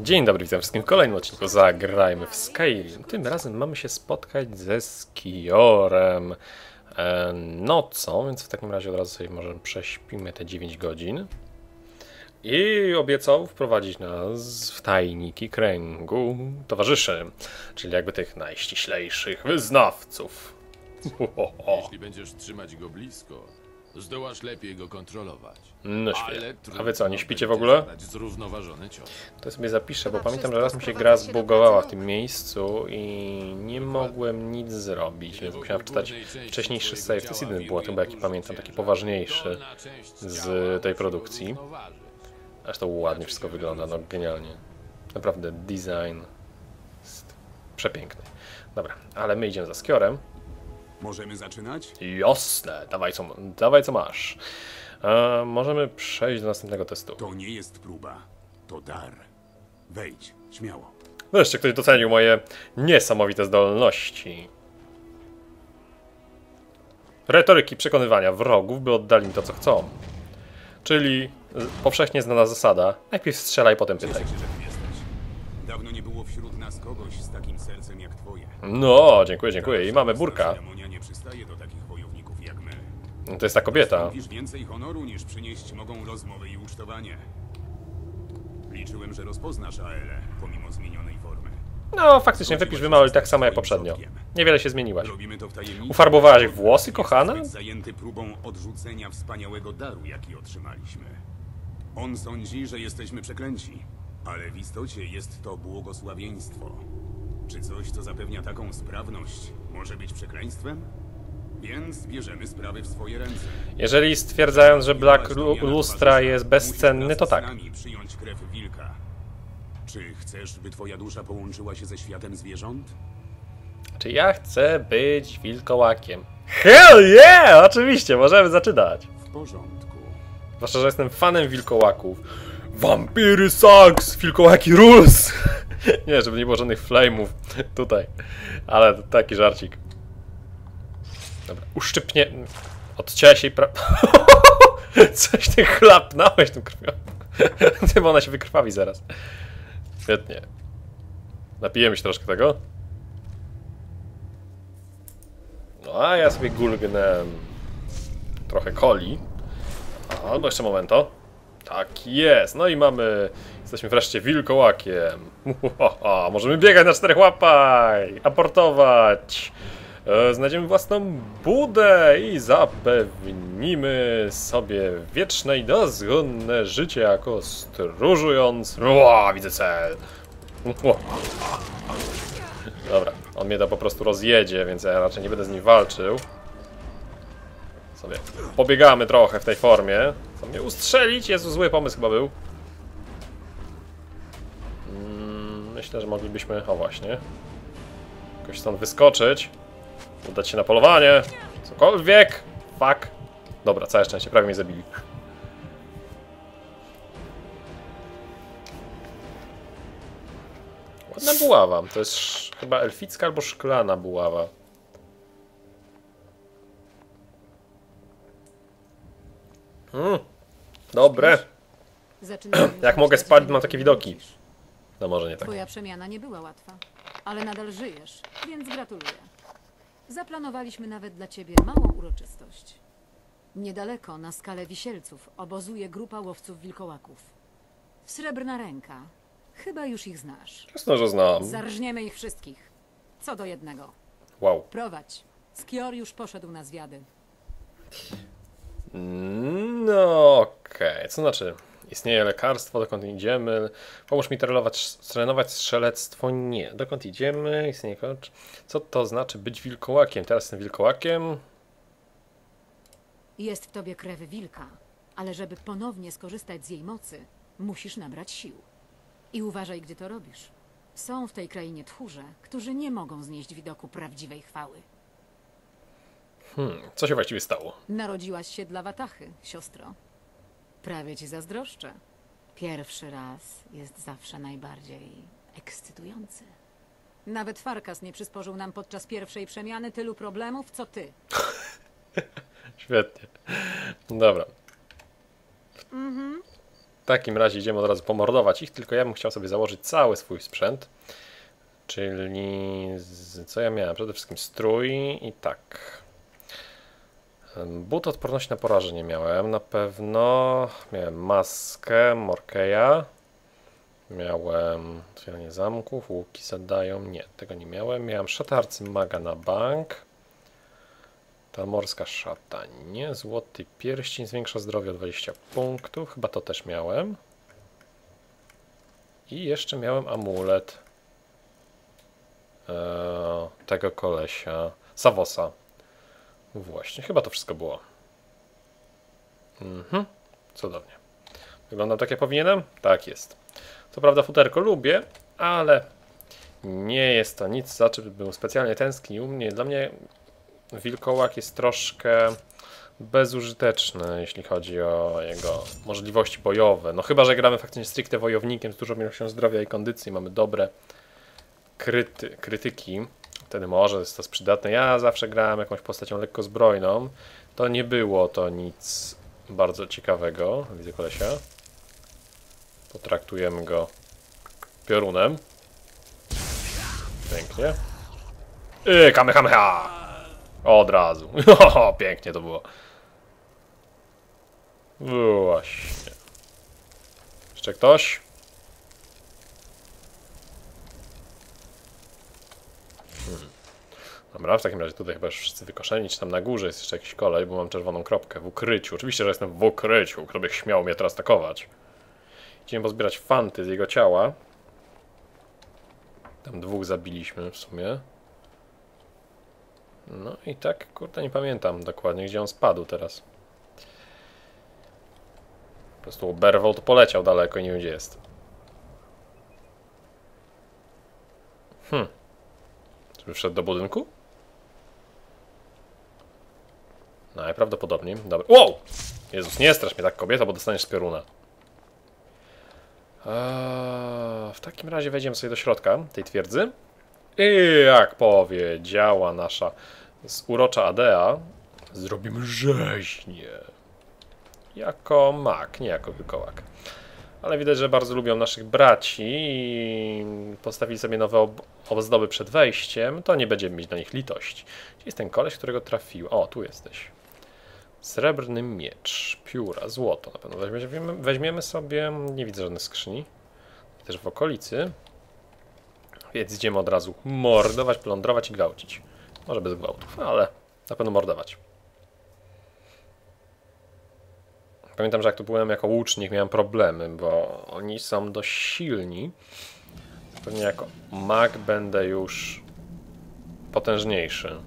Dzień dobry, witam wszystkim w kolejnym odcinku Zagrajmy w Skyrim. Tym razem mamy się spotkać ze Skiorem e, nocą, więc w takim razie od razu sobie może prześpimy te 9 godzin. I obiecał wprowadzić nas w tajniki kręgu towarzyszy, czyli jakby tych najściślejszych wyznawców. Jeśli będziesz trzymać go blisko, zdołasz lepiej go kontrolować. No świetnie. A wy co, nie śpicie w ogóle? To sobie zapiszę, bo pamiętam, że raz mi się gra zbugowała w tym miejscu i nie mogłem nic zrobić, więc musiałem wczytać wcześniejszy save. To jest jedyny błąd, chyba jaki pamiętam, taki poważniejszy z tej produkcji. Aż to ładnie wszystko wygląda, no genialnie. Naprawdę design jest przepiękny. Dobra, ale my idziemy za Skiorem. Możemy zaczynać? Jasne, dawaj co, dawaj co masz. E, możemy przejść do następnego testu. To nie jest próba, to dar. Wejdź, śmiało. Wreszcie ktoś docenił moje niesamowite zdolności. Retoryki przekonywania wrogów, by oddali mi to, co chcą. Czyli z- powszechnie znana zasada. Najpierw strzelaj, potem pytaj. Dawno nie było wśród nas kogoś z takim sercem jak twoje. No, dziękuję, dziękuję. I mamy burka. Jamonia nie przystaje do takich wojowników jak my. No, To jest ta kobieta. Mówisz więcej honoru niż przynieść mogą rozmowy i ucztowanie. Liczyłem, że rozpoznasz Aelę, pomimo zmienionej formy. No, faktycznie, wypisz wymaluj tak samo jak poprzednio. Niewiele się zmieniłaś. Robimy to w tajemnicy. Ufarbowałaś włosy, kochana? Zajęty próbą odrzucenia wspaniałego daru, jaki otrzymaliśmy. On sądzi, że jesteśmy przeklęci, ale w istocie jest to błogosławieństwo. Czy coś, co zapewnia taką sprawność, może być przekleństwem? Więc bierzemy sprawy w swoje ręce. Jeżeli stwierdzają, że Jana Lustra jest bezcenny, to tak. przyjąć krew wilka. Czy chcesz, by twoja dusza połączyła się ze światem zwierząt? Czy ja chcę być wilkołakiem? Hell yeah! Oczywiście, możemy zaczynać. W porządku. Zwłaszcza, że jestem fanem wilkołaków. Vampiry sucks! Wilkołaki rules! Nie, żeby nie było żadnych flame'ów tutaj. Ale taki żarcik. Dobra, uszczypnie... Odcięłaś jej pra... Coś ty chlapnąłeś tą krwią. Chyba ona się wykrwawi zaraz. Świetnie. Napijemy się troszkę tego. No a ja sobie gulgnę trochę coli. Albo jeszcze momento. Tak jest. No i mamy. Jesteśmy wreszcie wilkołakiem. Uhaha, Możemy biegać na czterech łapach, aportować. E, Znajdziemy własną budę i zapewnimy sobie wieczne i dozgonne życie jako stróżując. Ła, widzę cel. Dobra, on mnie to po prostu rozjedzie, więc ja raczej nie będę z nim walczył sobie pobiegamy trochę w tej formie. Co mnie ustrzelić? Jezu, zły pomysł chyba był. Mm, Myślę, że moglibyśmy, o właśnie, jakoś stąd wyskoczyć. Udać się na polowanie. Cokolwiek. Fuck. Dobra, całe szczęście, prawie mnie zabili. Ładna buława. To jest chyba elficka albo szklana buława. Mm, dobre. Jak mogę spać, mam takie widoki. No może nie tak. Twoja przemiana nie była łatwa, ale nadal żyjesz, więc gratuluję. Zaplanowaliśmy nawet dla ciebie małą uroczystość. Niedaleko, na skalę wisielców, obozuje grupa łowców wilkołaków. Srebrna ręka. Chyba już ich znasz. Jasno, że znam. Zarżniemy ich wszystkich. Co do jednego. Wow. Prowadź. Skior już poszedł na zwiady. No okej, co znaczy? Istnieje lekarstwo, dokąd idziemy? Pomóż mi trenować, trenować strzelectwo? Nie. Dokąd idziemy? Istnieje coach. Co to znaczy być wilkołakiem? Teraz jestem wilkołakiem. Jest w tobie krew wilka, ale żeby ponownie skorzystać z jej mocy, musisz nabrać sił. I uważaj, gdzie to robisz. Są w tej krainie tchórze, którzy nie mogą znieść widoku prawdziwej chwały. Hmm, co się właściwie stało? Narodziłaś się dla Watachy, siostro. Prawie ci zazdroszczę. Pierwszy raz jest zawsze najbardziej ekscytujący. Nawet Farkas nie przysporzył nam podczas pierwszej przemiany tylu problemów, co ty. Świetnie. Dobra. W takim razie idziemy od razu pomordować ich, tylko ja bym chciał sobie założyć cały swój sprzęt. Czyli z, co ja miałem? Przede wszystkim strój i tak. But odporności na porażenie miałem na pewno. Miałem maskę Morkeja. Miałem otwieranie zamków, łuki zadają. Nie, tego nie miałem. Miałem szatę arcymaga na bank. Ta morska szata, nie. Złoty pierścień zwiększa zdrowie o 20 punktów. Chyba to też miałem. I jeszcze miałem amulet eee, tego kolesia. Savosa. Właśnie, chyba to wszystko było. Mhm, cudownie. Wyglądam tak jak powinienem? Tak jest. Co prawda futerko lubię, ale nie jest to nic, za czym bym specjalnie tęsknił. Nie, dla mnie wilkołak jest troszkę bezużyteczny, jeśli chodzi o jego możliwości bojowe. No chyba, że gramy faktycznie stricte wojownikiem z dużą ilością zdrowia i kondycji, mamy dobre kryty, krytyki, wtedy może jest to przydatne. Ja zawsze grałem jakąś postacią lekko zbrojną. To nie było to nic bardzo ciekawego. Widzę kolesia. Potraktujemy go piorunem. Pięknie. Yy, kamehameha! Od razu. Pięknie to było. Właśnie. Jeszcze ktoś? Dobra, w takim razie tutaj chyba już wszyscy wykoszeni, tam na górze jest jeszcze jakiś kolej, bo mam czerwoną kropkę w ukryciu. Oczywiście, że jestem w ukryciu, kto by śmiał mnie teraz atakować. Idziemy pozbierać fanty z jego ciała. Tam dwóch zabiliśmy w sumie. No i tak, kurde, nie pamiętam dokładnie, gdzie on spadł teraz. Po prostu oberwał, to poleciał daleko i nie wiem, gdzie jest. Hmm. Czy wszedł do budynku? Najprawdopodobniej. Dobra. Wow! Jezus, nie strasz mnie tak kobieta, bo dostaniesz z pioruna. Eee, w takim razie wejdziemy sobie do środka tej twierdzy. I jak powiedziała nasza z urocza Adea, zrobimy rzeźnię. Jako mak, nie jako wilkołak. Ale widać, że bardzo lubią naszych braci i postawili sobie nowe ob ozdoby przed wejściem, to nie będziemy mieć do nich litości. Gdzie jest ten koleś, którego trafił? O, tu jesteś. Srebrny miecz, pióra, złoto na pewno. Weźmiemy, weźmiemy sobie, nie widzę żadnych skrzyni, też w okolicy. Więc idziemy od razu mordować, plądrować i gwałcić. Może bez gwałtów, ale na pewno mordować. Pamiętam, że jak tu byłem jako łucznik, miałem problemy, bo oni są dość silni. Pewnie jako mag będę już potężniejszy.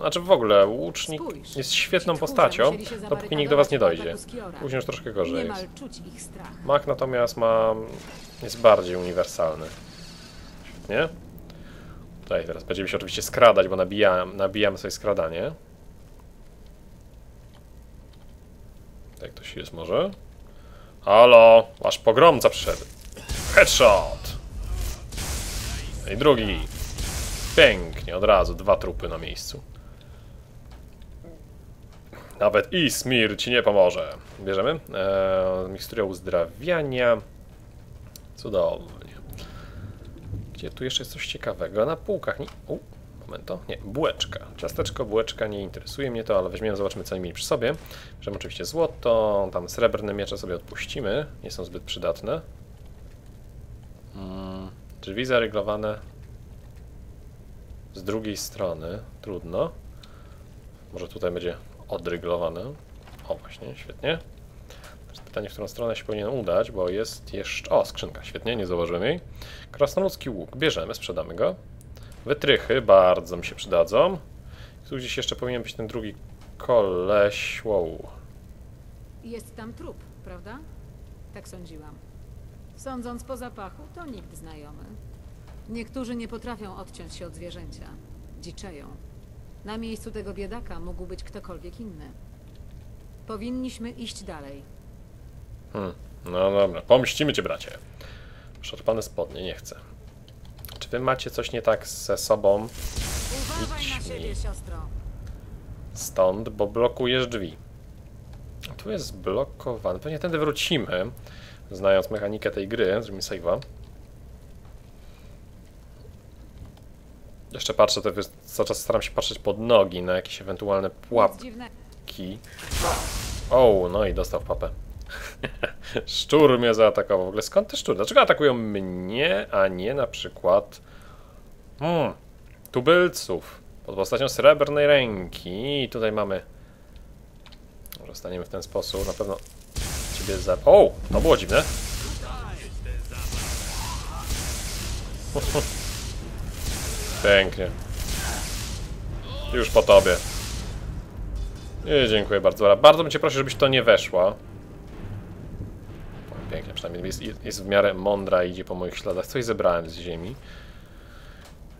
Znaczy w ogóle łucznik Spójrz, jest świetną postacią, dopóki nikt do was nie dojdzie. Później już troszkę gorzej jest. Mag natomiast ma... jest bardziej uniwersalny. Świetnie. Tutaj teraz będziemy się oczywiście skradać, bo nabijam, nabijamy sobie skradanie. Tak ktoś jest może? Halo, wasz pogromca przyszedł. Headshot! I drugi. Pięknie, od razu, dwa trupy na miejscu. Nawet Ismir ci nie pomoże. Bierzemy. Eee, miksturę uzdrawiania. Cudownie. Gdzie tu jeszcze jest coś ciekawego? Na półkach. Nie... U, momento. Nie, bułeczka. Ciasteczko, bułeczka, nie interesuje mnie to, ale weźmiemy, zobaczymy co mieli przy sobie. Bierzemy oczywiście złoto, tam srebrne miecze sobie odpuścimy. Nie są zbyt przydatne. Mm, drzwi zaryglowane z drugiej strony. Trudno. Może tutaj będzie odryglowane. O, właśnie, świetnie. Teraz pytanie, w którą stronę się powinien udać, bo jest jeszcze... O, skrzynka, świetnie, nie zauważyłem jej. Krasnoludzki łuk, bierzemy, sprzedamy go. Wytrychy bardzo mi się przydadzą. Tu gdzieś jeszcze powinien być ten drugi koleś. Wow. Jest tam trup, prawda? Tak sądziłam. Sądząc po zapachu, to nikt znajomy. Niektórzy nie potrafią odciąć się od zwierzęcia. Dziczeją. Na miejscu tego biedaka mógł być ktokolwiek inny. Powinniśmy iść dalej. Hmm. No dobra, pomścimy cię, bracie. Szarpane spodnie, nie chcę. Czy wy macie coś nie tak ze sobą Uważaj na Idź siebie, mi. siostro. stąd, bo blokujesz drzwi? Tu jest zblokowany. Pewnie tędy wrócimy, znając mechanikę tej gry. Zrobimy save'a. Jeszcze patrzę, to wiesz, cały czas staram się patrzeć pod nogi na jakieś ewentualne pułapki. O, no i dostał papę. Szczur mnie zaatakował. W ogóle skąd te szczury? Dlaczego atakują mnie, a nie na przykład hmm, tubylców pod postacią srebrnej ręki? I tutaj mamy... Może staniemy w ten sposób. Na pewno ciebie za... O! To było dziwne. Pięknie. Już po tobie. Nie, dziękuję bardzo. Bardzo bym cię prosił, żebyś to nie weszła. Pięknie, przynajmniej jest, jest w miarę mądra i idzie po moich śladach. Coś zebrałem z ziemi.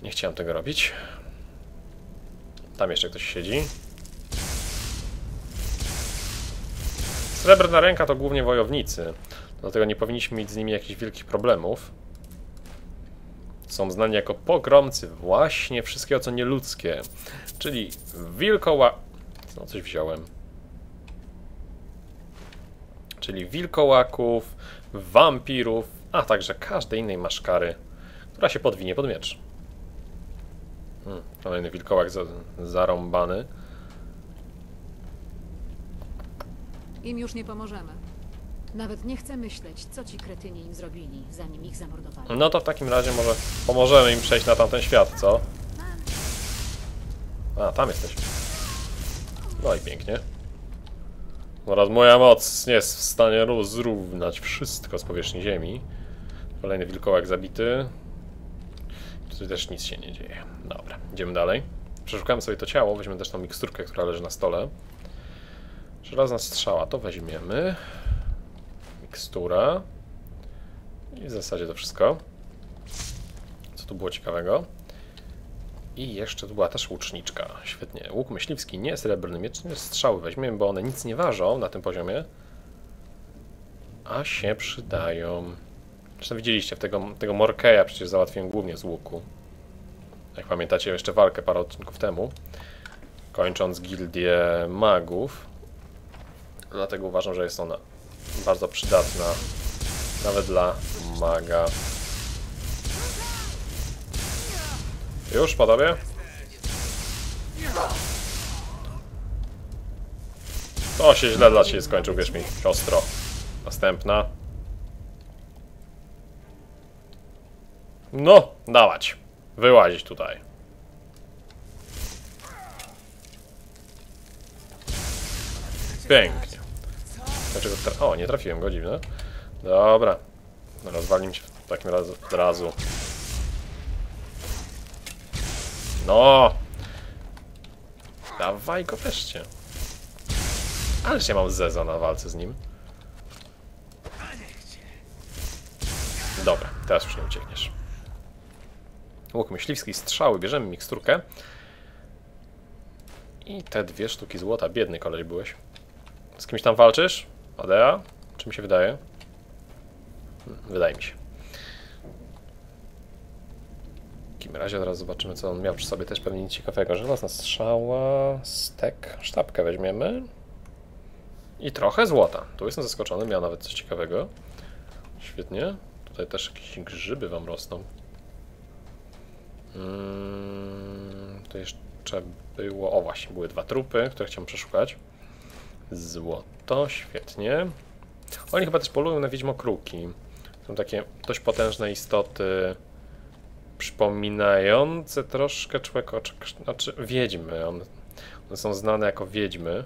Nie chciałem tego robić. Tam jeszcze ktoś siedzi. Srebrna ręka to głównie wojownicy. Dlatego nie powinniśmy mieć z nimi jakichś wielkich problemów. Są znani jako pogromcy właśnie wszystkiego co nieludzkie. Czyli wilkoła... No coś wziąłem. Czyli wilkołaków, wampirów, a także każdej innej maszkary, która się podwinie pod miecz. Hmm, kolejny wilkołak za, zarąbany. Im już nie pomożemy. Nawet nie chcę myśleć, co ci kretyni im zrobili, zanim ich zamordowali. No to w takim razie może pomożemy im przejść na tamten świat, co? A, tam jesteś. No i pięknie. Oraz moja moc nie jest w stanie zrównać wszystko z powierzchni ziemi. Kolejny wilkołak zabity. Tutaj też nic się nie dzieje. Dobra, idziemy dalej. Przeszukamy sobie to ciało, weźmiemy też tą miksturkę, która leży na stole. Żelazna strzała, to weźmiemy. Mikstura. I w zasadzie to wszystko. Co tu było ciekawego? I jeszcze tu była też łuczniczka. Świetnie. Łuk myśliwski, nie srebrny miecz, nie strzały weźmiemy, bo one nic nie ważą na tym poziomie. A się przydają. Zresztą widzieliście, w tego, tego Morkeja przecież załatwiłem głównie z łuku. Jak pamiętacie, jeszcze walkę parę odcinków temu. Kończąc gildię magów. Dlatego uważam, że jest ona bardzo przydatna. Nawet dla maga. Już po tobie? To się źle dla ciebie skończył, wierz mi, siostro. Następna. No, dawać. Wyłazić tutaj. Pięknie. Dlaczego o, nie trafiłem go, dziwne. Dobra. No, Rozwalim się w takim razie od razu. No! Dawaj go wreszcie. Ależ ja mam zeza na walce z nim. Dobra, teraz już nie uciekniesz. Łuk myśliwski, strzały, bierzemy miksturkę. I te dwie sztuki złota. Biedny koleś byłeś. Z kimś tam walczysz? Adea? Czy mi się wydaje? Hmm, Wydaje mi się. W takim razie teraz zobaczymy, co on miał przy sobie. Też pewnie nic ciekawego. Żelazna strzała, stek, sztabkę weźmiemy. I trochę złota. Tu jestem zaskoczony, miał nawet coś ciekawego. Świetnie. Tutaj też jakieś grzyby wam rosną. Mm, to jeszcze było... O właśnie, były dwa trupy, które chciałem przeszukać. Złoto, świetnie. Oni chyba też polują na wiedźmokruki. Są takie dość potężne istoty, przypominające troszkę człekoczek, znaczy wiedźmy. One, one są znane jako wiedźmy.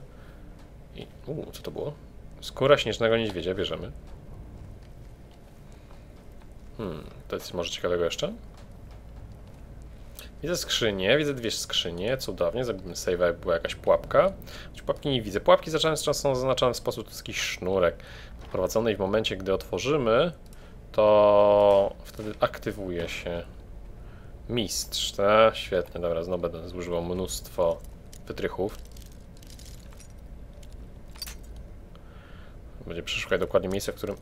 I, uu, co to było? Skóra śnieżnego niedźwiedzia, bierzemy. Hmm, to jest może ciekawego jeszcze? Widzę skrzynię, widzę dwie skrzynie, cudownie, zrobimy save, jak była jakaś pułapka. Choć pułapki nie widzę. Pułapki często są zaznaczone w sposób, jakiś sznurek wprowadzony i w momencie, gdy otworzymy, to wtedy aktywuje się mistrz, tak? Świetnie, dobra, znowu będę zużywał mnóstwo wytrychów. Będzie przeszukać dokładnie miejsce, w którym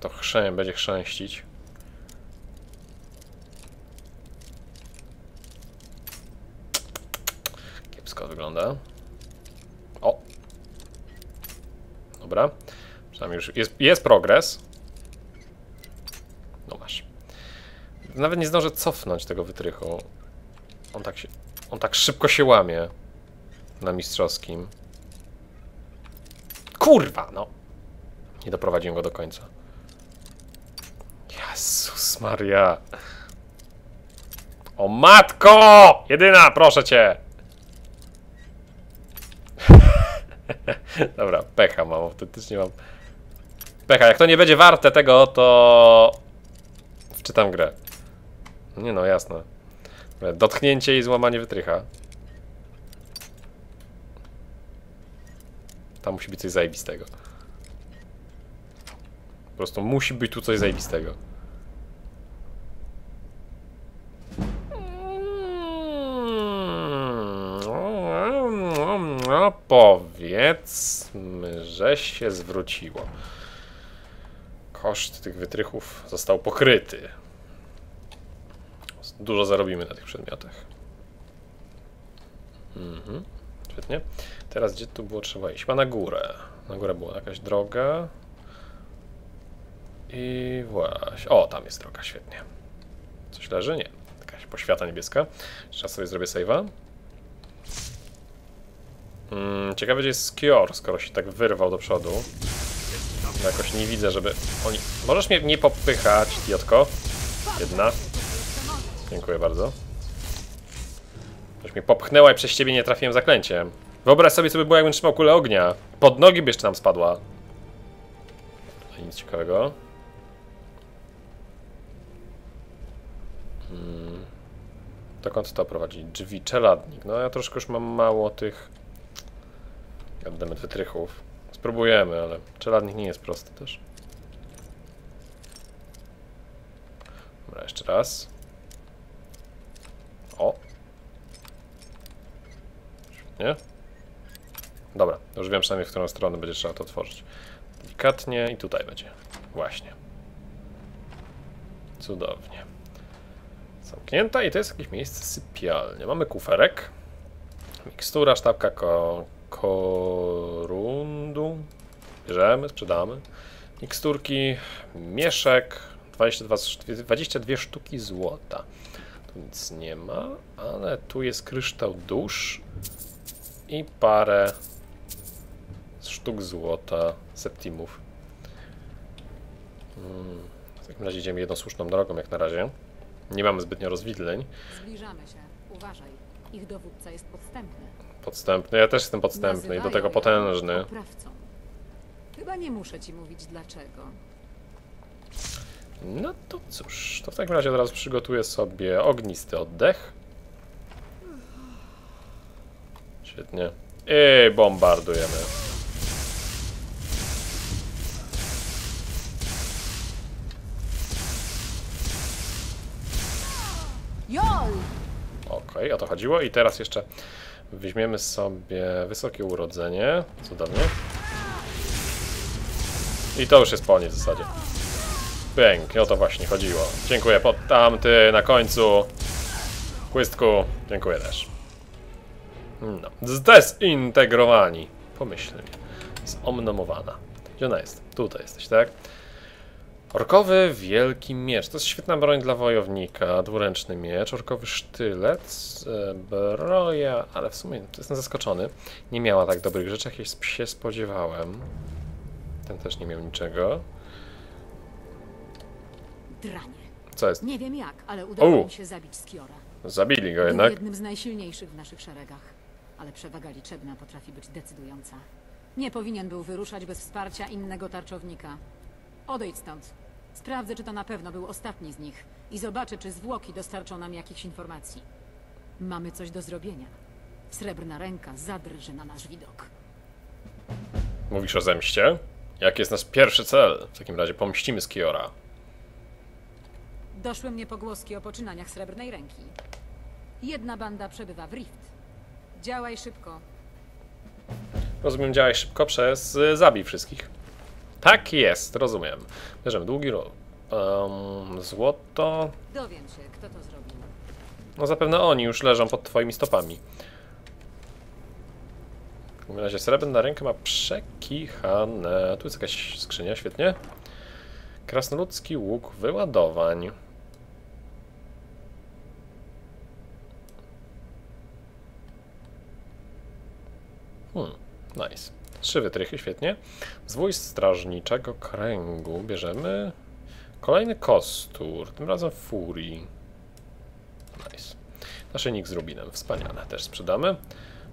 to chrzę będzie chrzęścić. Kiepsko wygląda. Dobra. Przynajmniej już jest, jest progres. No masz. Nawet nie zdążę cofnąć tego wytrychu. On tak się... On tak szybko się łamie. Na mistrzowskim. Kurwa, no. Nie doprowadziłem go do końca. Jezus Maria. O matko! Jedyna, proszę cię! Dobra, pecha mam, autentycznie mam. Pecha, jak to nie będzie warte tego, to... Wczytam grę. Nie no, jasne. Dotknięcie i złamanie wytrycha. Tam musi być coś zajebistego. Po prostu musi być tu coś zajebistego. Powiedzmy, że się zwróciło. Koszt tych wytrychów został pokryty. Dużo zarobimy na tych przedmiotach. Mhm, świetnie. Teraz gdzie tu było trzeba iść? Chyba na górę. Na górę była jakaś droga. I właśnie. O, tam jest droga, świetnie. Coś leży? Nie. Jakaś poświata niebieska. Jeszcze sobie zrobię save'a. Mm, ciekawe, gdzie jest Skior, skoro się tak wyrwał do przodu. Jakoś nie widzę, żeby oni... Możesz mnie nie popychać, idiotko? Jedna. Dziękuję bardzo. Już mnie popchnęła i przez ciebie nie trafiłem zaklęciem. Wyobraź sobie, co by było, jakbym trzymał kulę ognia. Pod nogi by jeszcze nam spadła. A nic ciekawego. Hmm. Dokąd to prowadzi? Drzwi, czeladnik. No ja troszkę już mam mało tych... Goddammit wytrychów. Spróbujemy, ale czeladnik nie jest prosty też. Dobra, jeszcze raz. O! Świetnie. Dobra, już wiem przynajmniej w którą stronę będzie trzeba to otworzyć. Delikatnie i tutaj będzie. Właśnie. Cudownie. Zamknięta i to jest jakieś miejsce sypialnie. Mamy kuferek. Mikstura, sztabka ko korundu. Bierzemy, sprzedamy. Miksturki, mieszek, 22, 22 sztuki złota. Tu nic nie ma, ale tu jest kryształ dusz i parę sztuk złota, septimów. Hmm. W takim razie idziemy jedną słuszną drogą jak na razie. Nie mamy zbytnio rozwidleń. Zbliżamy się. Uważaj. Ich dowódca jest podstępny. Podstępny, ja też jestem podstępny i do tego potężny. Oprawcą. Chyba nie muszę ci mówić dlaczego. No to cóż, to w takim razie teraz przygotuję sobie ognisty oddech. Świetnie. I bombardujemy. Okej, o to chodziło. I teraz jeszcze weźmiemy sobie wysokie urodzenie. Cudownie. I to już jest po niej w zasadzie. Pięknie, o to właśnie chodziło. Dziękuję, pod tamty na końcu. Chłystku, dziękuję też. No, zdezintegrowani. Pomyślnie. Zomnomowana. Gdzie ona jest? Tutaj jesteś, tak? Orkowy wielki miecz. To jest świetna broń dla wojownika. Dwuręczny miecz. Orkowy sztylet. Zbroja. Ale w sumie jestem zaskoczony. Nie miała tak dobrych rzeczy, jak się spodziewałem. Ten też nie miał niczego. Dranie. Co jest? Nie wiem jak, ale udało mi się zabić Skiora. Zabili go Był jednak. jednym z najsilniejszych w naszych szeregach, ale przewaga liczebna potrafi być decydująca. Nie powinien był wyruszać bez wsparcia innego tarczownika. Odejdź stąd. Sprawdzę, czy to na pewno był ostatni z nich i zobaczę, czy zwłoki dostarczą nam jakichś informacji. Mamy coś do zrobienia. Srebrna ręka zadrży na nasz widok. Mówisz o zemście? Jaki jest nasz pierwszy cel? W takim razie pomścimy Skiora. Doszły mnie pogłoski o poczynaniach Srebrnej Ręki. Jedna banda przebywa w Rift. Działaj szybko. Rozumiem, działaj szybko przez y, zabij wszystkich. Tak jest, rozumiem. Bierzemy długi rok. Um, złoto. Dowiem się, kto to zrobił. No zapewne oni już leżą pod twoimi stopami. takim razie srebrna ręka ma przekichane. Tu jest jakaś skrzynia, świetnie. Krasnoludzki łuk wyładowań. Hmm, nice. Trzy wytrychy, świetnie. Zwój strażniczego kręgu bierzemy. Kolejny kostur, tym razem furii. Nice. Naszyjnik z rubinem, wspaniale, też sprzedamy.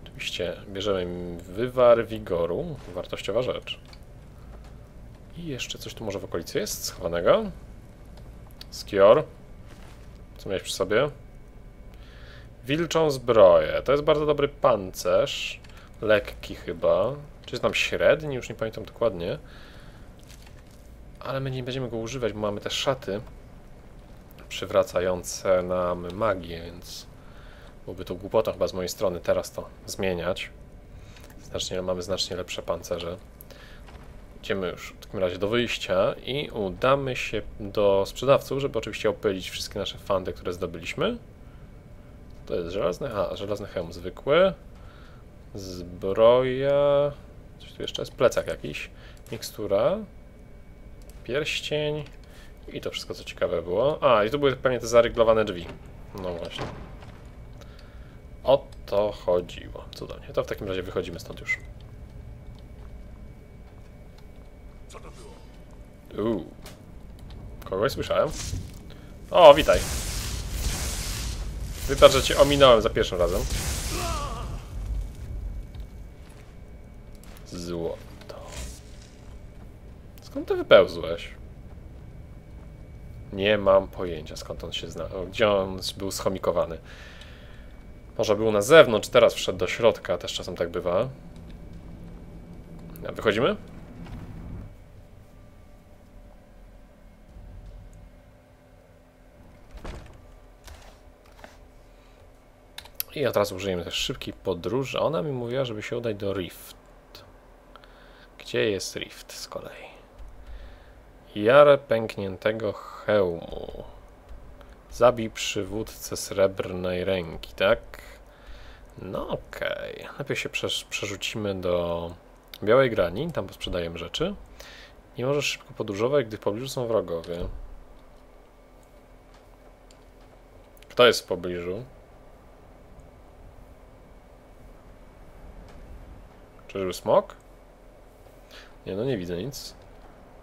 Oczywiście bierzemy wywar wigoru, wartościowa rzecz. I jeszcze coś tu może w okolicy jest schowanego. Skior. Co miałeś przy sobie? Wilczą zbroję. To jest bardzo dobry pancerz. Lekki chyba. Czy jest tam średni? Już nie pamiętam dokładnie. Ale my nie będziemy go używać, bo mamy te szaty przywracające nam magię, więc byłoby to głupotą chyba z mojej strony teraz to zmieniać. Znacznie, mamy znacznie lepsze pancerze. Idziemy już w takim razie do wyjścia i udamy się do sprzedawców, żeby oczywiście opylić wszystkie nasze fandy, które zdobyliśmy. To jest żelazny, a żelazny hełm zwykły. Zbroja. Coś tu jeszcze jest? Plecak jakiś. Mikstura. Pierścień. I to wszystko, co ciekawe było. A, i tu były pewnie te zaryglowane drzwi. No właśnie. O to chodziło. Cudownie. To w takim razie wychodzimy stąd już. Co to było? Uuu. Kogoś słyszałem? O, witaj. Wybacz, że cię ominąłem za pierwszym razem. Złoto. Skąd ty wypełzłeś? Nie mam pojęcia skąd on się zna. Gdzie on był schomikowany. Może był na zewnątrz, teraz wszedł do środka, też czasem tak bywa. Wychodzimy? I od razu użyjemy też szybkiej podróży. Ona mi mówiła, żeby się udać do Rift. Gdzie jest Rift z kolei? Jarę pękniętego hełmu. Zabij przywódcę srebrnej ręki, tak? No okej. Okay. Się przerzucimy do Białej Grani, tam sprzedajemy rzeczy. Nie możesz szybko podróżować, gdy w pobliżu są wrogowie. Kto jest w pobliżu? Czyżby smok? Nie, no nie widzę nic.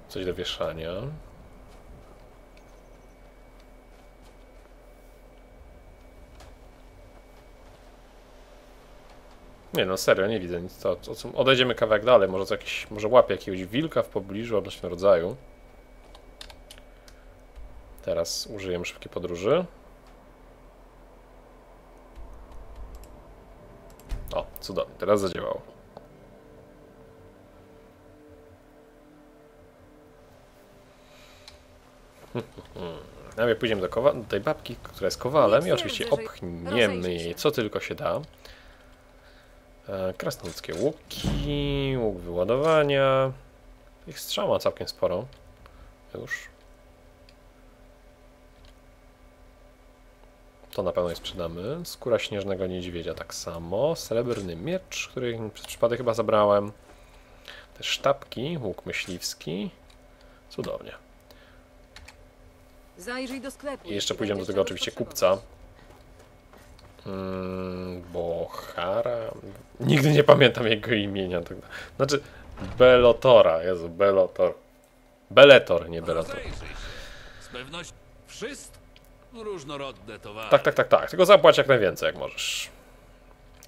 Coś do wieszania. Nie no, serio, nie widzę nic. To, to, to, odejdziemy kawałek dalej, może to jakiś, może łapie jakiegoś wilka w pobliżu albo coś rodzaju. Teraz użyjemy szybkiej podróży. O, cudownie, teraz zadziałało. Najpierw pójdziemy do, do tej babki, która jest kowalem i oczywiście opchniemy jej co tylko się da. E, krasnoludzkie łuki, łuk wyładowania. Ich strzał ma całkiem sporo. Już. To na pewno je sprzedamy. Skóra śnieżnego niedźwiedzia tak samo. Srebrny miecz, który przez przypadek chyba zabrałem. Te sztabki, łuk myśliwski. Cudownie. Zajrzyj do sklepu. I jeszcze pójdziemy do tego oczywiście kupca. Mm, Bohara. Nigdy nie pamiętam jego imienia. tak- Znaczy, Belotora. Jezu, Belotor. Beletor, nie Belotor. Z pewnością wszystko różnorodne towary. Tak, tak, tak, tak. Tylko zapłać jak najwięcej, jak możesz.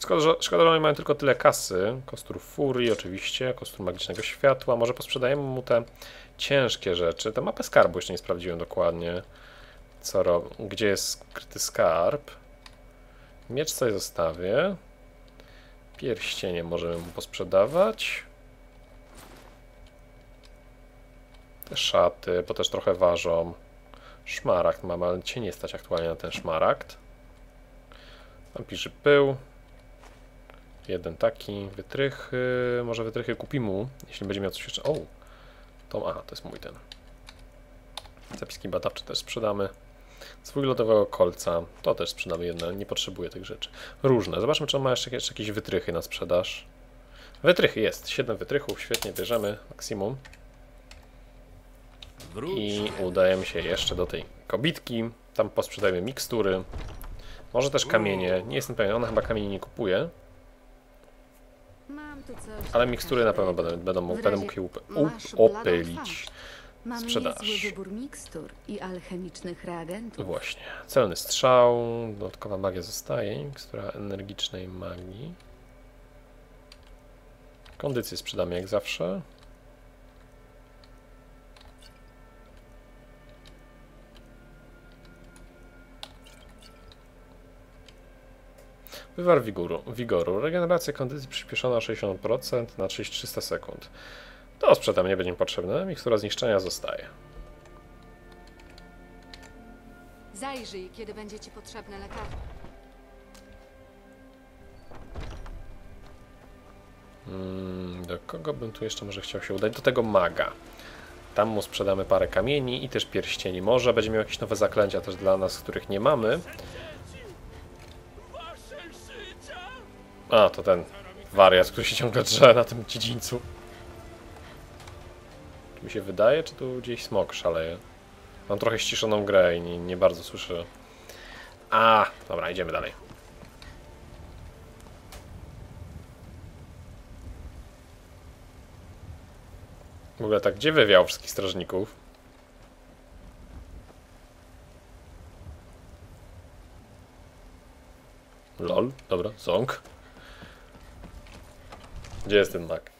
Szkoda, że, szkoda, że oni mają tylko tyle kasy. Kostur furii oczywiście, kostur magicznego światła. Może posprzedajemy mu te ciężkie rzeczy. Tę mapę skarbu jeszcze nie sprawdziłem dokładnie. Co rob... Gdzie jest skryty skarb. Miecz sobie zostawię. Pierścienie możemy mu posprzedawać. Te szaty, bo też trochę ważą. Szmaragd mam, ale cię nie stać aktualnie na ten szmaragd. Vampirzy pył. Jeden taki, wytrychy. Może wytrychy kupi mu, jeśli będzie miał coś jeszcze. O! To, aha, to jest mój ten. Zapiski badawcze też sprzedamy. Swój lodowego kolca, to też sprzedamy jedno, nie potrzebuję tych rzeczy. Różne, zobaczmy czy on ma jeszcze, jeszcze jakieś wytrychy na sprzedaż. Wytrychy jest. 7 wytrychów, świetnie, bierzemy maksimum. I udajemy się jeszcze do tej kobitki. Tam posprzedajemy mikstury. Może też kamienie. Nie jestem pewien, ona chyba kamieni nie kupuje. Ale mikstury na pewno będę, będę, mógł, będę mógł je up opylić. Sprzedaż. niezły wybór mikstur i alchemicznych reagentów. Właśnie. Celny strzał, dodatkowa magia zostaje, mikstura energicznej magii. Kondycję sprzedamy jak zawsze. Wywar wigoru. wigoru. Regeneracja kondycji przyspieszona o 60% na 3300 sekund. To sprzedam, nie będzie mi potrzebne. Mikstura zniszczenia zostaje. Zajrzyj, kiedy będzie ci potrzebne lekarstwo. Mm, Do kogo bym tu jeszcze może chciał się udać? Do tego maga. Tam mu sprzedamy parę kamieni i też pierścieni. Może będzie miał jakieś nowe zaklęcia też dla nas, których nie mamy. A, to ten wariat, który się ciągle drze na tym dziedzińcu. Czy mi się wydaje, czy tu gdzieś smok szaleje? Mam trochę ściszoną grę i nie, nie bardzo słyszę. A, dobra, idziemy dalej. W ogóle tak, gdzie wywiał wszystkich strażników? Lol, dobra, ząg. Gdzie jest ten mak?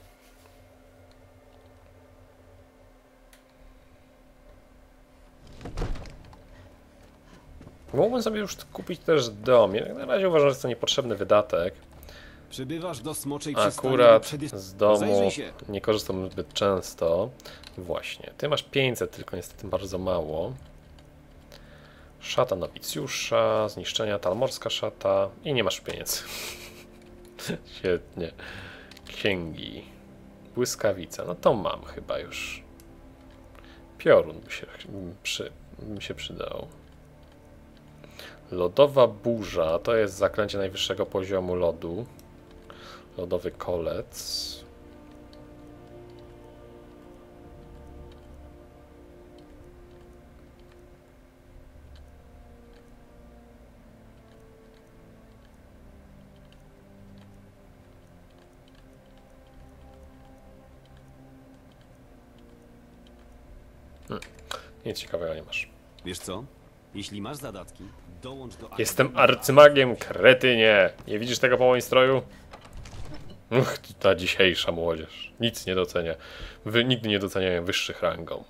Mógłbym sobie już kupić też dom. Jak na razie uważam, że to niepotrzebny wydatek. Przybywasz do Smoczej Akurat z domu nie korzystam zbyt często. Właśnie. Ty masz 500, tylko niestety bardzo mało. Szata nowicjusza, zniszczenia, talmorska szata i nie masz pieniędzy. Świetnie. Księgi. Błyskawica. No to mam chyba już. Piorun by się, przy, by się przydał. Lodowa burza to jest zaklęcie najwyższego poziomu lodu. Lodowy kolec. Nic ciekawego nie masz. Wiesz co? Jeśli masz zadatki, dołącz do... Jestem arcymagiem, kretynie! Nie widzisz tego po moim stroju? Uch, ta dzisiejsza młodzież. Nic nie docenia. Wy nigdy nie doceniają wyższych rangą.